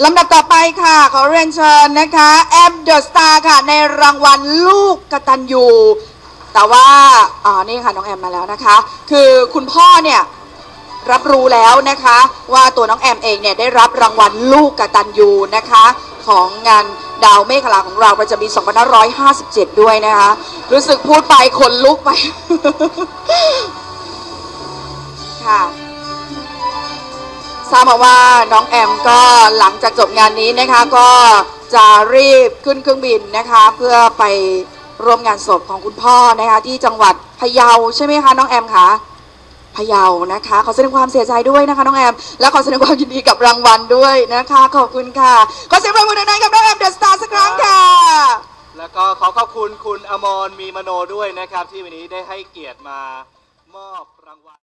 ลำดับต่อไปค่ะ ขอเรียนเชิญนะคะ แอมเดอะสตาร์ค่ะ ในรางวัลลูกกตัญญูแต่ว่าอ่านี่ค่ะน้องแอมมาแล้วนะคะ คือคุณพ่อเนี่ย รับรู้แล้วนะคะ ว่าตัวน้องแอมเองเนี่ย ได้รับรางวัลลูกกตัญญูนะคะ ของงานดาวเมฆลาของเราประจำปี2557 ด้วยนะคะ รู้สึกพูดไปคนลุกไป ค่ะ ทราบมาว่าน้องแอมก็หลังจากจบงานนี้นะคะก็จะรีบขึ้นเครื่องบินนะคะ เพื่อไปร่วมงานศพของคุณพ่อนะคะ ที่จังหวัดพะเยาใช่ไหมคะน้องแอมคะพะเยานะคะ ขอแสดงความเสียใจด้วยนะคะน้องแอม และขอแสดงความยินดีกับรางวัลด้วยนะคะ ขอบคุณค่ะ ขอเสียงปรบมือดังๆกับน้องแอมเดอะสตาร์สักครั้งค่ะ แล้วก็ขอขอบคุณคุณอมรมีมโนด้วยนะครับ ที่วันนี้ได้ให้เกียรติมามอบรางวัล